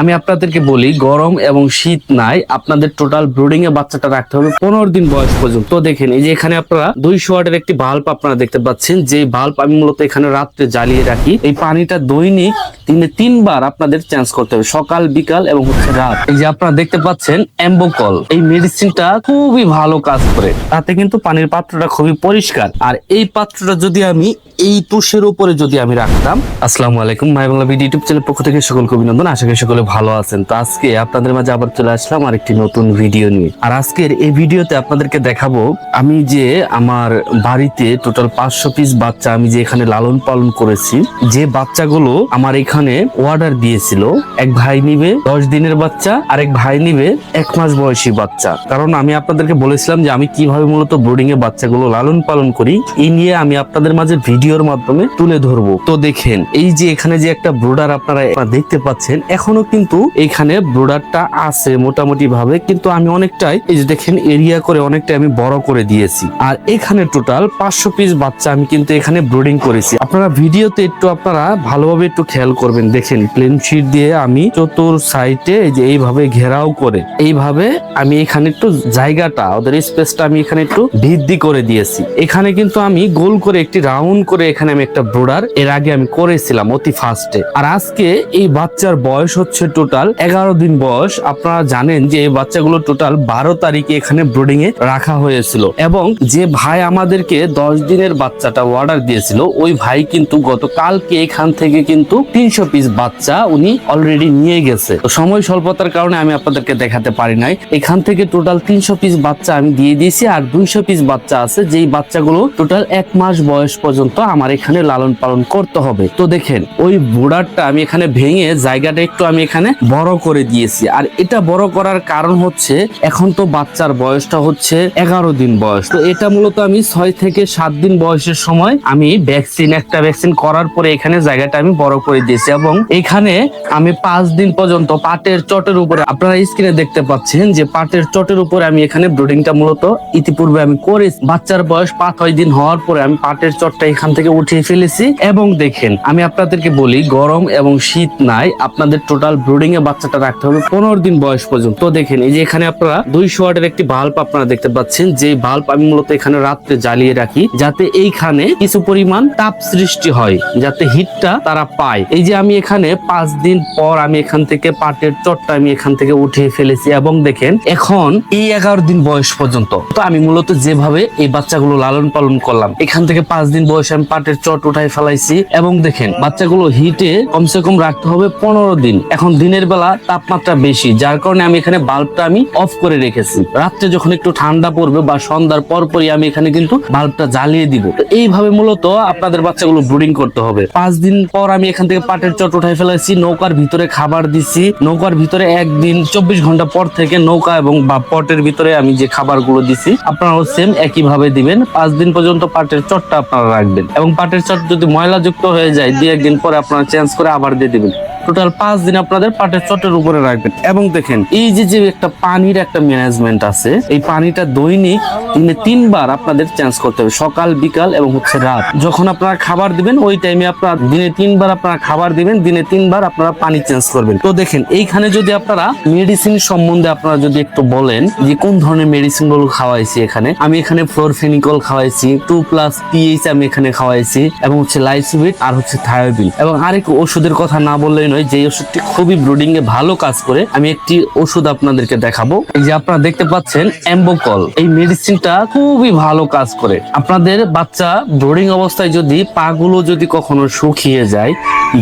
আমি আপনাদেরকে বলি, গরম এবং শীত নাই, আপনাদের টোটাল ব্রুডিং এ বাচ্চাটা রাখতে হবে পনেরো দিন বয়স পর্যন্ত। তো দেখেন, এই যে এখানে আপনারা দুইশো ওয়াটের একটি বাল্ব আপনারা দেখতে পাচ্ছেন, যে বাল্ব আমি মূলত এখানে রাত্রে জ্বালিয়ে রাখি। এই পানিটা দৈনিক দিনে তিনবার আপনাদের চেঞ্জ করতে হবে, সকাল, বিকাল এবং হচ্ছে রাত। এই যে আপনারা দেখতে পাচ্ছেন, অ্যাম্বোকল, এই মেডিসিনটা খুবই ভালো কাজ করে। তাতে কিন্তু পানির পাত্রটা খুবই পরিষ্কার। আর এই পাত্রটা যদি আমি এই তুষের উপরে যদি আমি রাখতাম, আসসালামু আলাইকুম my Bangla video YouTube channel পক্ষ থেকে সকলকে অভিনন্দন। আশা করি সকলে ভালো আছেন। তো আজকে আপনাদের মাঝে আবার চলে আসলাম আর একটি নতুন ভিডিও নিয়ে। আর আজকের এই ভিডিওতে আপনাদেরকে দেখাবো আমি যে আমার বাড়িতে টোটাল পাঁচশো পিস বাচ্চা আমি যে এখানে লালন পালন করেছি, যে বাচ্চাগুলো আমার এখানে অর্ডার দিয়েছিল। এক ভাই নিবে দশ দিনের বাচ্চা আর এক ভাই নিবে এক মাস বয়সী বাচ্চা। কারণ আমি আপনাদেরকে বলেছিলাম যে আমি কীভাবে মূলত ব্রোডিং এ বাচ্চাগুলো লালন পালন করি, এই নিয়ে আমি আপনাদের মাঝে ভিডিওর মাধ্যমে তুলে ধরবো। তো দেখেন, এই যে এখানে যে একটা ব্রোডার আপনারা দেখতে পাচ্ছেন, এখনও কিন্তু এখানে ব্রোডারটা আছে মোটামুটি ভাবে কিন্তু আমি অনেকটাই এই যে দেখেন এরিয়া করে অনেকটা আমি বড় করে দিয়েছি। আর এখানে টোটাল পাঁচশো পিস বাচ্চা আমি কিন্তু এখানে ব্রোডিং করেছি। আপনারা ভিডিওতে একটু আপনারা ভালোভাবে একটু খেয়াল করবেন, দেখেন প্লেন শিট দিয়ে আমি চতুর সাইডে এই যে এইভাবে ঘেরাও করে, এইভাবে আমি এখানে একটু জায়গাটা, ওদের স্পেসটা আমি এখানে একটু বৃদ্ধি করে দিয়েছি। এখানে কিন্তু আমি গোল করে একটি রাউন্ড করে এখানে আমি একটা ব্রোডার এর আগে আমি করেছিলাম অতি ফার্স্টে আর আজকে এই বাচ্চার বয়স হচ্ছে টোটাল এগারো দিন বয়স। আপনারা জানেন যে এই বাচ্চাগুলো টোটাল বারো তারিখে এখানে ব্রোডিং এ রাখা হয়েছিল। এবং যে ভাই আমাদেরকে দশ দিনের বাচ্চাটা অর্ডার দিয়েছিল, ওই ভাই কিন্তু গতকালকে এখান থেকে কিন্তু তিনশো পিস বাচ্চা উনি অলরেডি নিয়ে গেছে। তো সময় স্বল্পতার কারণে আমি আপনাদেরকে দেখাতে পারি নাই। এখান থেকে টোটাল তিনশো পিস বাচ্চা আমি দিয়ে দিয়েছি আর দুইশো পিস বাচ্চা আছে, যেই বাচ্চাগুলো টোটাল এক মাস বয়স পর্যন্ত আমার এখানে লালন পালন করতে হবে। তো দেখেন, ওই বোর্ডারটা আমি এখানে ভেঙে জায়গাটা একটু আমি এখানে বড় করে দিয়েছি। আর এটা বড় করার কারণ হচ্ছে, এখন তো বাচ্চার বয়সটা হচ্ছে এগারো দিন বয়স। তো এটা মূলত আমি ছয় থেকে সাত দিন বয়সের সময় আমি ভ্যাকসিন একটা ভ্যাকসিন করার পরে এখানে জায়গাটা আমি বড় করে দিয়েছি এবং এখানে আমি পাঁচ দিন পর্যন্ত পাটের চটের উপরে, আপনারা স্ক্রিনে দেখতে পাচ্ছেন যে পাটের চটের উপরে আমি এখানে ব্রোডিংটা মূলত ইতিপূর্বে আমি করে বাচ্চার বয়স পাঁচ, ছয় দিন হওয়ার পরে আমি পাটের চটটা এখান থেকে উঠিয়ে ফেলেছি। এবং দেখেন, আমি আপনাদেরকে বলি, গরম এবং শীত নাই, আপনাদের টোটাল ব্রোডিং এ বাচ্চাটা রাখতে হবে। পনেরো দিন বয়স পর্যন্ত। তো দেখেন, এই যে এখানে আপনারা দুইশো ওয়াটের একটি বাল্ব আপনারা দেখতে পাচ্ছেন, যে বাল্ব আমি মূলত এখানে রাত্রে জ্বালিয়ে রাখি, যাতে এইখানে কিছু পরিমাণ তাপ সৃষ্টি হয়, যাতে হিটটা তারা পায়। এই যে আমি এখানে পাঁচ দিন পর আমি এখান থেকে পাটের চটটা আমি এখান থেকে উঠিয়ে ফেলেছি, এবং দেখেন, এখন এই এগারো দিন বয়স পর্যন্ত। তো আমি মূলত যেভাবে এই বাচ্চাগুলো লালন পালন করলাম, এখান থেকে পাঁচ দিন বয়সে আমি পাটের চট উঠাই ফেলাইছি, এবং দেখেন, বাচ্চাগুলো হিটে কমসে কম রাখতে হবে পনেরো দিন। এখন দিনের বেলা তাপমাত্রা বেশি, যার কারণে আমি এখানে বাল্বটা আমি অফ করে রেখেছি। রাত্রে যখন একটু ঠান্ডা পড়বে বা সন্ধ্যার পর পরই আমি এখানে কিন্তু বাল্বটা জ্বালিয়ে দিব। এইভাবে মূলত আপনাদের বাচ্চাগুলো ব্রুডিং করতে হবে। পাঁচ দিন পর আমি এখান থেকে পাটের চট উঠাই ফেলেছি, নৌকার ভিতরে খাবার দিছি। নৌকার ভিতরে একদিন চব্বিশ ঘণ্টা পর থেকে নৌকা এবং বা পটের ভিতরে আমি যে খাবারগুলো দিছি, আপনারাও সেম একইভাবে দিবেন। পাঁচ দিন পর্যন্ত পাটের চটটা আপনারা রাখবেন এবং পাটের চট যদি ময়লাযুক্ত হয়ে যায় দুই একদিন পরে আপনারা চেঞ্জ করে আবার দিয়ে দিবেন। টোটাল পাঁচ দিন আপনাদের পাটের চটের উপরে রাখবেন। এবং দেখেন, এই যে যে একটা পানির একটা ম্যানেজমেন্ট আছে, এই পানিটা দৈনিক দিনে তিনবার আপনাদের চেঞ্জ করতে হবে, সকাল, বিকাল এবং হচ্ছে রাত। যখন আপনারা খাবার দিবেন, ওই টাইমে আপনারা দিনে তিনবার আপনারা খাবার দিবেন, দিনে তিনবার আপনারা পানি চেঞ্জ করবেন। তো দেখেন, এইখানে যদি আপনারা মেডিসিন সম্বন্ধে আপনারা যদি একটু বলেন, যে কোন ধরনের মেডিসিনগুলো খাওয়াইছি এখানে, আমি এখানে ফ্লোরফেনিকল খাওয়াইছি টু প্লাস পিএইচ আমি এখানে খাওয়াইছি, এবং হচ্ছে লাইসিবিট আর হচ্ছে থায়োবিল এবং আরেক ওষুধের কথা না বললেই নয় যে ওষুধটি খুবই ব্রুডিং এ ভালো কাজ করে আমি একটি ওষুধ আপনাদেরকে দেখাবো। এই যে আপনারা দেখতে পাচ্ছেন, অ্যাম্বোকল। এই মেডিসিনটা খুবই ভালো কাজ করে। আপনাদের বাচ্চা ব্রোডিং অবস্থায় যদি পাগুলো যদি কখনো শুকিয়ে যায়,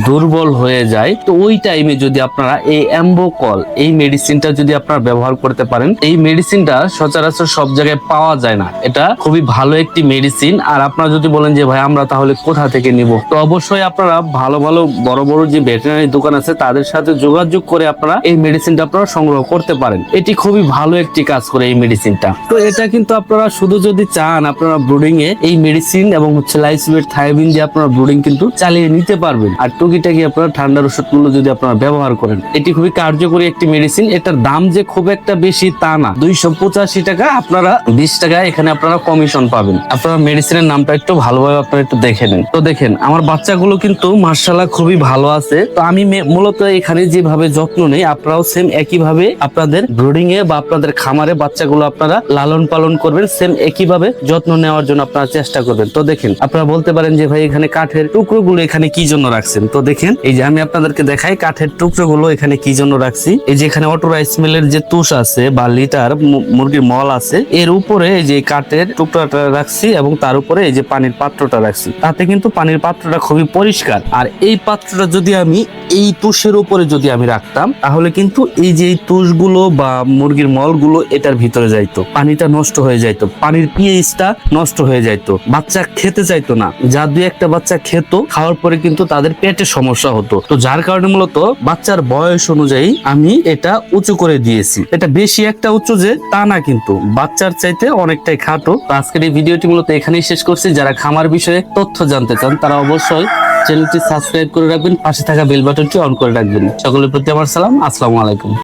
দুর্বল হয়ে যায়, তো ওই টাইমে যদি আপনারা এই অ্যাম্বোকল, এই মেডিসিনটা যদি আপনারা ব্যবহার করতে পারেন, এই মেডিসিনটা সচরাচর সব জায়গায় পাওয়া যায় না। এটা খুবই ভালো একটি মেডিসিন। আর আপনারা যদি বলেন যে, ভাই, আমরা তাহলে কোথা থেকে নিব? তো অবশ্যই আপনারা ভালো ভালো বড় বড় যে ভেটেরিনারি দোকান আছে, তাদের সাথে যোগাযোগ করে আপনারা এই মেডিসিনটা আপনারা সংগ্রহ করতে পারেন। এটি খুবই ভালো একটি কাজ করে এই মেডিসিনটা তো এটা কিন্তু আপনারা শুধু যদি চান, আপনারা ব্রুডিং এ এই মেডিসিন এবং হচ্ছে লাইসিবেট থায়োবিন দিয়ে আপনারা ব্রুডিং কিন্তু চালিয়ে নিতে পারবেন। আর টুকিটাকি আপনারা ঠান্ডার ওষুধগুলো যদি আপনারা ব্যবহার করেন, এটি খুবই কার্যকরী একটি মেডিসিন এটার দাম যে খুব একটা বেশি তা না। দুইশো পঁচাশি টাকা, আপনারা বিশ টাকা এখানে আপনারা কমিশন পাবেন। আপনারা মেডিসিনের নামটা একটু ভালোভাবে আপনারা একটু দেখে নেন। তো দেখেন, আমার বাচ্চাগুলো কিন্তু মার্শাল্লাহ খুবই ভালো আছে। তো আমি মূলত এখানে আমি যেভাবে যত্ন নেই, আপনারাও সেম একইভাবে আপনাদের ব্রুডিং এ বা আপনাদের খামারে বাচ্চাগুলো আপনারা লালন পালন করবেন সেম একইভাবে যত্ন নেওয়ার জন্য আপনারা চেষ্টা করবেন। তো দেখেন, আপনারা বলতে পারেন যে, ভাই, এখানে কাঠের টুকরোগুলো এখানে কি জন্য রাখছেন? তো দেখেন, এই যে আমি আপনাদেরকে দেখাই, কাঠের টুকরোগুলো এখানে কি জন্য রাখছি? এই যে এখানে অটো রাইস মিলের যে তুষ আছে বা লিটার মুরগির মল আছে, এর উপরে এই যে কাঠের টুকরাটা রাখছি এবং তার উপরে এই যে পানির পাত্রটা রাখছি। তাতে কিন্তু পানির পাত্রটা খুবই পরিষ্কার। আর এই পাত্রটা যদি আমি এই তুষের উপরে যদি আমি রাখতাম, তাহলে কিন্তু এই যে তুষগুলো বা মুরগির মলগুলো এটার ভিতরে যাইতো। পানিটা নষ্ট হয়ে যাইতো। পানির পিএইচটা নষ্ট হয়ে যাইতো। বাচ্চা খেতে চাইতো না। যা দুই একটা বাচ্চা খেত, খাওয়ার পরে কিন্তু তাদের পেটে সমস্যা হতো। তো যার কারণে মূলত বাচ্চার বয়স অনুযায়ী আমি এটা উঁচু করে দিয়েছি। এটা বেশি একটা উঁচু যে তা না কিন্তু। বাচ্চার চাইতে অনেকটাই খাটো। আজকের এই ভিডিওটি মূলত এখানেই শেষ করছি। যারা খামার বিষয়ে তথ্য জানতে চান, তারা অবশ্যই চ্যানেলটি সাবস্ক্রাইব করে রাখবেন, পাশে থাকা বেল বাটনটি অন করে রাখবেন। সকলের প্রতি আমার সালাম, আসসালামু আলাইকুম।